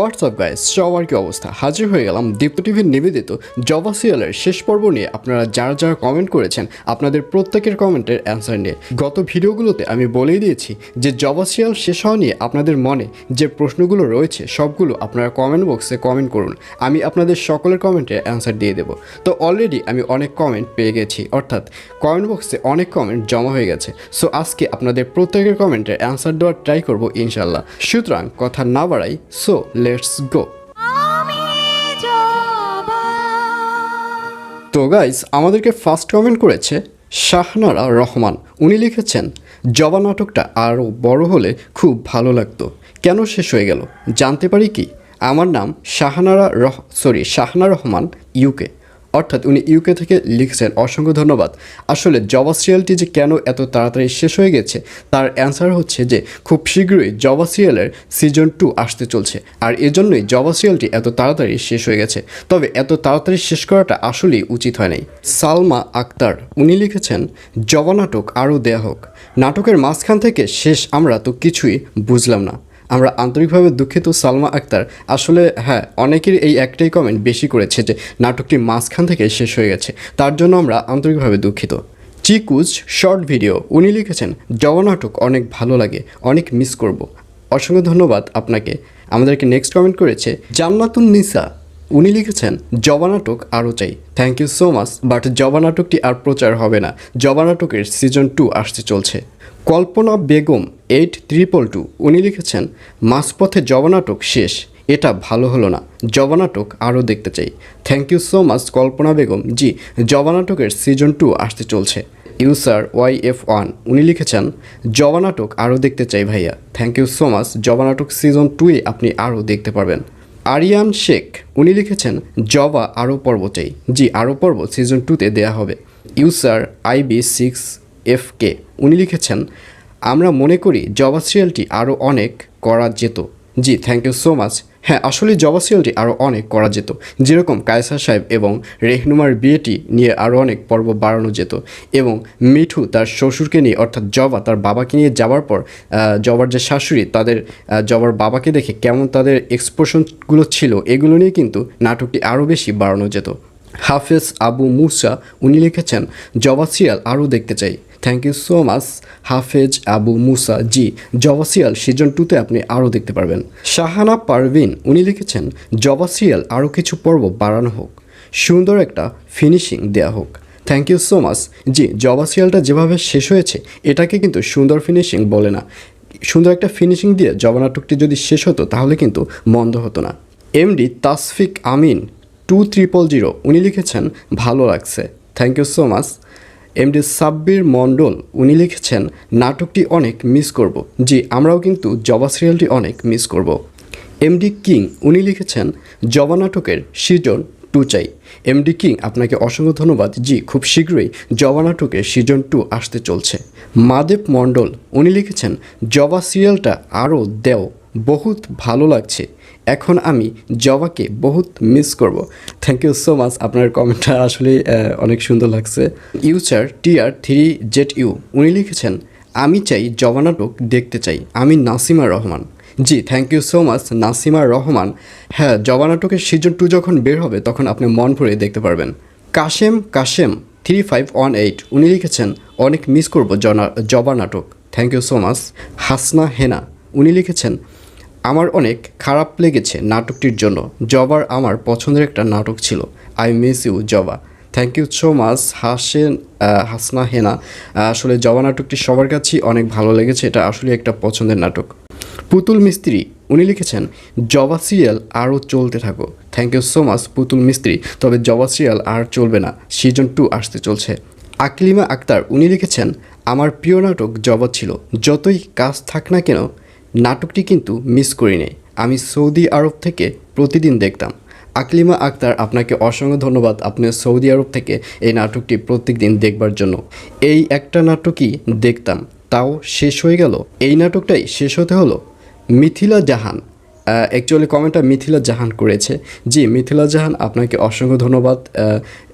WhatsApp guys সবার কি অবস্থা? হাজির হয়ে গেলাম দীপ্ত টিভির নিবেদিত জবা সিরিয়ালের শেষ পর্ব নিয়ে। আপনারা যারা যারা কমেন্ট করেছেন, আপনাদের প্রত্যেকের কমেন্টের অ্যান্সার নিয়ে। গত ভিডিওগুলোতে আমি বলেই দিয়েছি যে, জবা সিরিয়াল শেষ হওয়া নিয়ে আপনাদের মনে যে প্রশ্নগুলো রয়েছে, সবগুলো আপনারা কমেন্ট বক্সে কমেন্ট করুন। আমি আপনাদের সকলের কমেন্টের অ্যান্সার দিয়ে দেবো। তো অলরেডি আমি অনেক কমেন্ট পেয়ে গেছি। অর্থাৎ কমেন্ট বক্সে অনেক কমেন্ট জমা হয়ে গেছে। সো আজকে আপনাদের প্রত্যেকের কমেন্টের অ্যান্সার দেওয়ার ট্রাই করব ইনশাল্লাহ সুতরাং, কথা না বাড়াই সো লেটস গো তো গাইজ আমাদেরকে ফার্স্ট কমেন্ট করেছে শাহনারা রহমান। উনি লিখেছেন জবা নাটকটা আরও বড় হলে খুব ভালো লাগতো। কেন শেষ হয়ে গেল? জানতে পারি কি? আমার নাম শাহনারা রহ সরি শাহনা রহমান ইউকে অর্থাৎ উনি ইউকে থেকে লিখছেন। অসংখ্য ধন্যবাদ। আসলে জবা সিরিয়ালটি যে কেন এত তাড়াতাড়ি শেষ হয়ে গেছে, তার অ্যান্সার হচ্ছে যে, খুব শীঘ্রই জবা সিরিয়ালের সিজন টু আসতে চলছে, আর এজন্যই জবা সিরিয়ালটি এত তাড়াতাড়ি শেষ হয়ে গেছে। তবে এত তাড়াতাড়ি শেষ করাটা আসলেই উচিত হয় নাই। সালমা আক্তার, উনি লিখেছেন জবা নাটক আরও দেয়া হোক। নাটকের মাঝখান থেকে শেষ আমরা তো কিছুই বুঝলাম না। আমরা আন্তরিকভাবে দুঃখিত, সালমা আক্তার। আসলে হ্যাঁ অনেকের এই একটাই কমেন্ট বেশি করেছে যে, নাটকটি মাঝখান থেকে শেষ হয়ে গেছে। তার জন্য আমরা আন্তরিকভাবে দুঃখিত। চিকুজ শর্ট ভিডিও উনি লিখেছেন জওয়া নাটক অনেক ভালো লাগে, অনেক মিস করব। অসংখ্য ধন্যবাদ আপনাকে। আমাদেরকে নেক্সট কমেন্ট করেছে, জান্নাতুন নিসা। উনি লিখেছেন, জবা নাটক আরও চাই। Thank you so much but Joba নাটকটি আর প্রচার হবে না। জবা নাটকের সিজন টু আসতে চলছে। Kalpana Begum eight triple two উনি লিখেছেন, মাঝপথে জবা নাটক শেষ। এটা ভালো হলো না। জবা নাটক আরও দেখতে চাই। Thank you so much Kalpana Begum. জি, জবা নাটকের সিজন টু আসতে চলছে। ইউসার ওয়াই এফ ওয়ান উনি লিখেছেন, জবা নাটক আরও দেখতে চাই ভাইয়া। থ্যাংক ইউ সো মাচ জবা নাটক সিজন টুয়ে আপনি আরও দেখতে পারবেন। আরিয়ান শেখ, উনি লিখেছেন, জবা আরও পর্ব চাই জি আরও পর্ব সিজন টুতে দেয়া হবে। User IB six F K. উনি লিখেছেন, আমরা মনে করি জবা সিরিয়ালটি আরও অনেক করা যেত। জি, থ্যাংক ইউ সো মাচ। হ্যাঁ আসলে জবা সিরিয়ালটি আরও অনেক করা যেত। যেরকম কায়সার সাহেব এবং রেহনুমার বিয়েটি নিয়ে আরও অনেক পর্ব বাড়ানো যেত এবং মিঠু তার শ্বশুরকে নিয়ে, অর্থাৎ জবা তার বাবাকে নিয়ে যাওয়ার পর জবার যে শাশুড়ি তাদের জবার বাবাকে দেখে কেমন তাদের এক্সপ্রেশনগুলো ছিল, এগুলো নিয়ে কিন্তু নাটকটি আরও বেশি বাড়ানো যেত। হাফেজ আবু মুসা, উনি লিখেছেন, জবা সিরিয়াল আরও দেখতে চাই। থ্যাংক ইউ সো মাচ হাফেজ আবু মুসা জি জবা সিরিয়াল সিজন টুতে আপনি আরও দেখতে পারবেন। শাহানা পারভিন, উনি লিখেছেন জবা সিরিয়াল আরও কিছু পর্ব বাড়ানো হোক। সুন্দর একটা ফিনিশিং দেয়া হোক। থ্যাংক ইউ সো মাচ জি জবা সিরিয়ালটা যেভাবে শেষ হয়েছে, এটাকে কিন্তু সুন্দর ফিনিশিং বলে না। সুন্দর একটা ফিনিশিং দিয়ে জবা নাটকটি যদি শেষ হতো, তাহলে কিন্তু মন্দ হতো না। MD Tasfiq Amin two triple zero উনি লিখেছেন, ভালো লাগছে। Thank you so much MD Sabbir Mondal, উনি লিখেছেন, নাটকটি অনেক মিস করব। জি, আমরাও কিন্তু জবা সিরিয়ালটি অনেক মিস করব। এমডি কিং, উনি লিখেছেন, জবা নাটকের সিজন টু চাই। এমডি কিং, আপনাকে অসংখ্য ধন্যবাদ। জি, খুব শীঘ্রই জবা নাটকের সিজন টু আসতে চলছে। মাদেব মণ্ডল, উনি লিখেছেন, জবা সিরিয়ালটা আরও দেও। বহুত ভালো লাগছে। এখন আমি জবাকে বহুত মিস করব। থ্যাংক ইউ সো মাচ আপনার কমেন্টটা আসলে অনেক সুন্দর লাগছে। User TR three Z U উনি লিখেছেন, আমি চাই জবা নাটক দেখতে চাই, আমি নাসিমা রহমান। জি thank you so much Nasima Rahman. হ্যাঁ জবা নাটকের সিজন টু যখন বের হবে, তখন আপনি মন ভরে দেখতে পারবেন। Kashem Kashem three five one eight উনি লিখেছেন, অনেক মিস করব জবা নাটক। Thank you so much Hasna Hena, উনি লিখেছেন আমার অনেক খারাপ লেগেছে নাটকটির জন্য। জবার আমার পছন্দের একটা নাটক ছিল। I miss you Joba. Thank you so much Hasen Hasna Hena. আসলে জবা নাটকটি সবার কাছেই অনেক ভালো লেগেছে। এটা আসলে একটা পছন্দের নাটক। পুতুল মিস্ত্রি, উনি লিখেছেন, জবা সিরিয়াল আরও চলতে থাকো। থ্যাংক ইউ সো মাচ পুতুল মিস্ত্রি। তবে জবা সিরিয়াল আর চলবে না। সিজন টু আসতে চলছে। আকলিমা আক্তার, উনি লিখেছেন, আমার প্রিয় নাটক জবা ছিল। যতই কাজ থাক না কেন নাটকটি কিন্তু মিস করি নাই। আমি সৌদি আরব থেকে প্রতিদিন দেখতাম। আকলিমা আক্তার, আপনাকে অসংখ্য ধন্যবাদ। আপনি সৌদি আরব থেকে এই নাটকটি প্রত্যেক দিন দেখবার জন্য। এই একটা নাটকই দেখতাম, তাও শেষ হয়ে গেল। এই নাটকটাই শেষ হতে হলো মিথিলা জাহান। অ্যাকচুয়ালি কমেন্টটা মিথিলা জাহান করেছে। জি, মিথিলা জাহান, আপনাকে অসংখ্য ধন্যবাদ।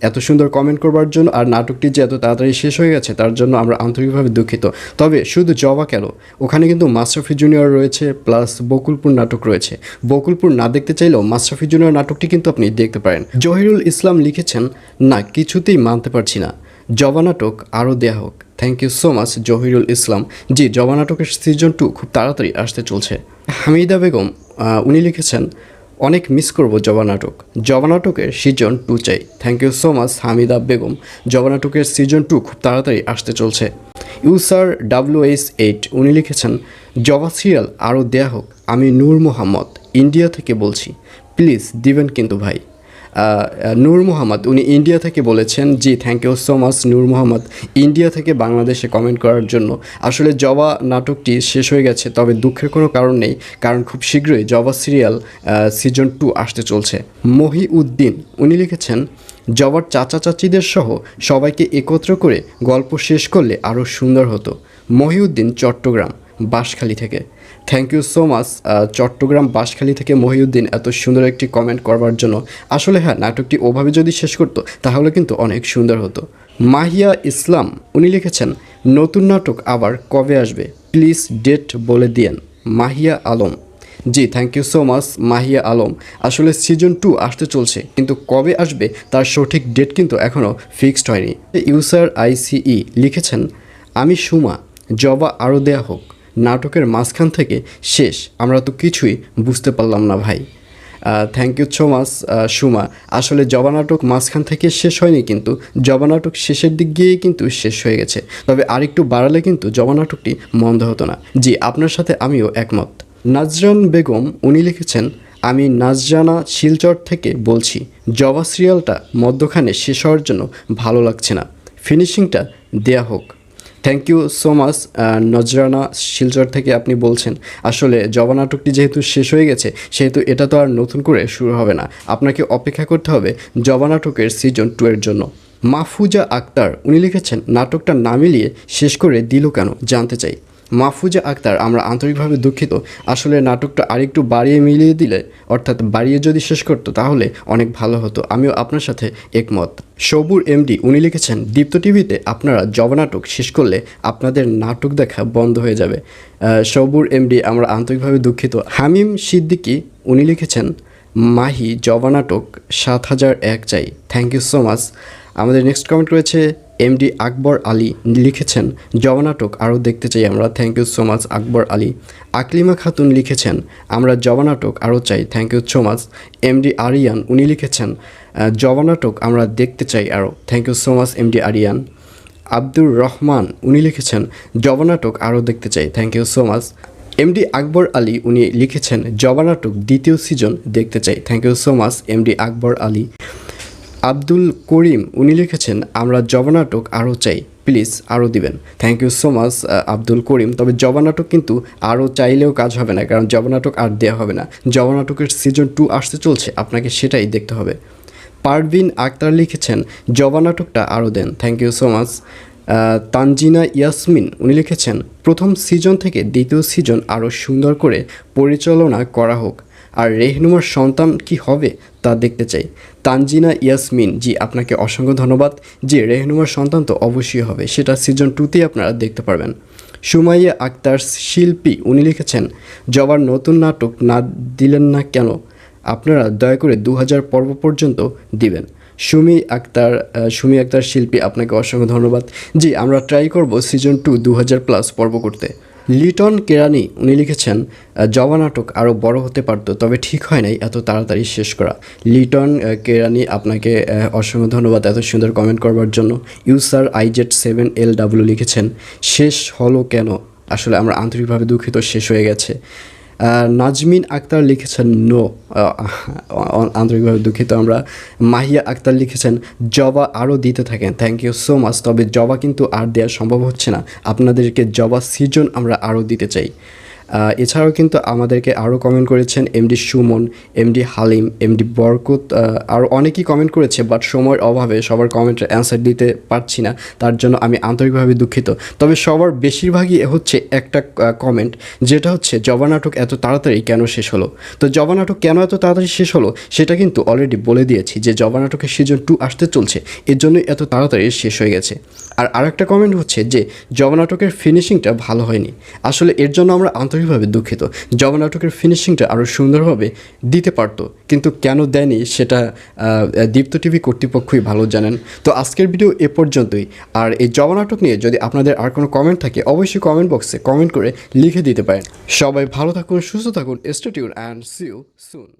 এত সুন্দর কমেন্ট করবার জন্য আর নাটকটি যে এত তাড়াতাড়ি শেষ হয়ে গেছে, তার জন্য আমরা আন্তরিকভাবে দুঃখিত। তবে শুধু জবা কেন? ওখানে কিন্তু মাস্টারফি জুনিয়র রয়েছে প্লাস বকুলপুর নাটক রয়েছে। বকুলপুর না দেখতে চাইলেও মাস্টারফি জুনিয়র নাটকটি কিন্তু আপনি দেখতে পারেন। জহিরুল ইসলাম লিখেছেন, না, কিছুতেই মানতে পারছি না। জবা নাটক আরও দেয়া হোক। Thank you so much Zahirul Islam. জি, জবা নাটকের সিজন টু খুব তাড়াতাড়ি আসতে চলছে। হামিদা বেগম উনি লিখেছেন, অনেক মিস করব জবানাটক জবানাটকের জবা নাটকের সিজন টু চাই। Thank you so much Hamida Begum. Joba নাটকের সিজন টু খুব তাড়াতাড়ি আসতে চলছে। ইউসার ডাব্লিউ এইচ এইট, উনি লিখেছেন, জবা সিরিয়াল আরও দেয়া হোক, আমি নূর মোহাম্মদ, ইন্ডিয়া থেকে বলছি। প্লিজ দিবেন কিন্তু ভাই। নূর মোহাম্মদ, উনি ইন্ডিয়া থেকে বলেছেন, জি thank you so much Nur Mohammad. India থেকে বাংলাদেশে কমেন্ট করার জন্য। আসলে জবা নাটকটি শেষ হয়ে গেছে, তবে দুঃখের কোনো কারণ নেই, কারণ খুব শীঘ্রই জবা সিরিয়াল সিজন টু আসতে চলছে। মহিউদ্দিন উনি লিখেছেন, জবার চাচা চাচিদের সহ সবাইকে একত্র করে গল্প শেষ করলে আরও সুন্দর হতো। মহিউদ্দিন চট্টগ্রাম, বাঁশখালী থেকে। Thank you so much Chittagong Banshkhali থেকে মহিউদ্দিন এত সুন্দর একটি কমেন্ট করবার জন্য। আসলে হ্যাঁ নাটকটি ওভাবে যদি শেষ করতো, তাহলে কিন্তু অনেক সুন্দর হতো। মাহিয়া ইসলাম, উনি লিখেছেন, নতুন নাটক আবার কবে আসবে? প্লিজ ডেট বলে দিয়েন, মাহিয়া আলম। জি thank you so much Mahiya Alam. আসলে সিজন টু আসতে চলছে, কিন্তু কবে আসবে তার সঠিক ডেট কিন্তু এখনও ফিক্সড হয়নি। ইউসার আইসিই লিখেছেন, আমি সুমা, জবা আরও দেয়া হোক। নাটকের মাঝখান থেকে শেষ। আমরা তো কিছুই বুঝতে পারলাম না ভাই। Thank you so much Suma. আসলে জবা নাটক মাঝখান থেকে শেষ হয়নি কিন্তু জবা নাটক শেষের দিক গিয়েই কিন্তু শেষ হয়ে গেছে। তবে আরেকটু বাড়ালে কিন্তু জবা নাটকটি মন্দ হতো না। জি, আপনার সাথে আমিও একমত। নাজরান বেগম, উনি লিখেছেন, আমি নাজরানা শিলচর থেকে বলছি, জবা সিরিয়ালটা মধ্যখানে শেষ হওয়ার জন্য ভালো লাগছে না। ফিনিশিংটা দেয়া হোক। Thank you so much Nazrana Silchar থেকে আপনি বলছেন। আসলে জবা নাটকটি যেহেতু শেষ হয়ে গেছে, সেহেতু এটা তো আর নতুন করে শুরু হবে না। আপনাকে অপেক্ষা করতে হবে জবা নাটকের সিজন টু এর জন্য। মাহফুজা আক্তার, উনি লিখেছেন, নাটকটা না মিলিয়ে শেষ করে দিল কেন? জানতে চাই। মাহফুজা আক্তার, আমরা আন্তরিকভাবে দুঃখিত। আসলে নাটকটা আরেকটু বাড়িয়ে মিলিয়ে দিলে, অর্থাৎ বাড়িয়ে যদি শেষ করতো, তাহলে অনেক ভালো হতো। আমিও আপনার সাথে একমত। সবুর এমডি, উনি লিখেছেন, দীপ্ত টিভিতে আপনারা জবা নাটক শেষ করলে আপনাদের নাটক দেখা বন্ধ হয়ে যাবে। সবুর এমডি, আমরা আন্তরিকভাবে দুঃখিত। হামিম সিদ্দিকি, উনি লিখেছেন, মাহি জবা নাটক সাত হাজার এক চাই। থ্যাংক ইউ সো মাচ আমাদের নেক্সট কমেন্ট রয়েছে এমডি আকবর আলী লিখেছেন জবা নাটক আরও দেখতে চাই আমরা। Thank you so much Akbar Ali. Aklima Khatun লিখেছেন আমরা জবা নাটক আরও চাই। Thank you so much MD Ariyan উনি লিখেছেন আহ, জবা নাটক আমরা দেখতে চাই আরও। Thank you so much MD Ariyan. Abdur Rahman উনি লিখেছেন জবা নাটক আরও দেখতে চাই। Thank you so much MD Akbar Ali উনি লিখেছেন জবা নাটক দ্বিতীয় সিজন দেখতে চাই। Thank you so much MD Akbar Ali. Abdul Karim, উনি লিখেছেন, আমরা জবানাটক আরও চাই। প্লিজ, আরও দিবেন। Thank you so much Abdul Karim. তবে জবানাটক কিন্তু আরও চাইলেও কাজ হবে না, কারণ জবানাটক আর দেওয়া হবে না। জবানাটকের সিজন টু আসতে চলছে, আপনাকে সেটাই দেখতে হবে। পারভিন আক্তার লিখেছেন জবানাটকটা আরও দেন। Thank you so much Tanjina Yasmin, উনি লিখেছেন, প্রথম সিজন থেকে দ্বিতীয় সিজন আরও সুন্দর করে পরিচালনা করা হোক। আর রেহনুমার সন্তান কি হবে তা দেখতে চাই। তানজিনা ইয়াসমিন, জি, আপনাকে অসংখ্য ধন্যবাদ। জি, রেহনুমার সন্তান তো অবশ্যই হবে, সেটা সিজন টুতেই আপনারা দেখতে পারবেন। সুমাইয়া আক্তার শিল্পী, উনি লিখেছেন, জবার নতুন নাটক না দিলেন না কেন? আপনারা দয়া করে দু হাজার পর্ব পর্যন্ত দিবেন। সুমি আক্তার সুমি আক্তার শিল্পী, আপনাকে অসংখ্য ধন্যবাদ। জি, আমরা ট্রাই করব সিজন টু দু হাজার প্লাস পর্ব করতে। লিটন কেরানি, উনি লিখেছেন জবা নাটক আরও বড় হতে পারতো, তবে ঠিক হয় নাই, এত তাড়াতাড়ি শেষ করা। লিটন কেরানি, আপনাকে অসংখ্য ধন্যবাদ এত সুন্দর কমেন্ট করবার জন্য। User I Z seven L W লিখেছেন, শেষ হলো কেন? আসলে আমরা আন্তরিকভাবে দুঃখিত, শেষ হয়ে গেছে। নাজমিন আক্তার লিখেছেন নো আন্তরিকভাবে দুঃখিত আমরা। মাহিয়া আক্তার লিখেছেন, জবা আরও দিতে থাকেন। থ্যাংক ইউ সো মাচ তবে জবা কিন্তু আর দেওয়া সম্ভব হচ্ছে না। আপনাদেরকে জবা সিজন আমরা আরও দিতে চাই। এছাড়াও কিন্তু আমাদেরকে আরও কমেন্ট করেছেন MD Sumon MD Halim MD Barkat আরও অনেকেই কমেন্ট করেছে বাট সময়ের অভাবে সবার কমেন্টের অ্যান্সার দিতে পারছি না, তার জন্য আমি আন্তরিকভাবে দুঃখিত। তবে সবার বেশিরভাগই হচ্ছে একটা কমেন্ট যেটা হচ্ছে জবা নাটক এত তাড়াতাড়ি কেন শেষ হলো? তো জবা নাটক কেন এত তাড়াতাড়ি শেষ হলো, সেটা কিন্তু অলরেডি বলে দিয়েছি যে জবা নাটকের সিজন টু আসতে চলছে, এর জন্যই এত তাড়াতাড়ি শেষ হয়ে গেছে। আর আরেকটা কমেন্ট হচ্ছে যে জবা নাটকের ফিনিশিংটা ভালো হয়নি। আসলে এর জন্য আমরা আন্তরিকভাবে দুঃখিত। জবা নাটকের ফিনিশিংটা আরও সুন্দরভাবে দিতে পারতো, কিন্তু কেন দেয়নি সেটা দীপ্ত টিভি কর্তৃপক্ষই ভালো জানেন। তো আজকের ভিডিও এ পর্যন্তই। আর এই জবা নাটক নিয়ে যদি আপনাদের আর কোনো কমেন্ট থাকে, অবশ্যই কমেন্ট বক্সে কমেন্ট করে লিখে দিতে পারেন। সবাই ভালো থাকুন, সুস্থ থাকুন স্টেটিউন অ্যান্ড সিউ সুন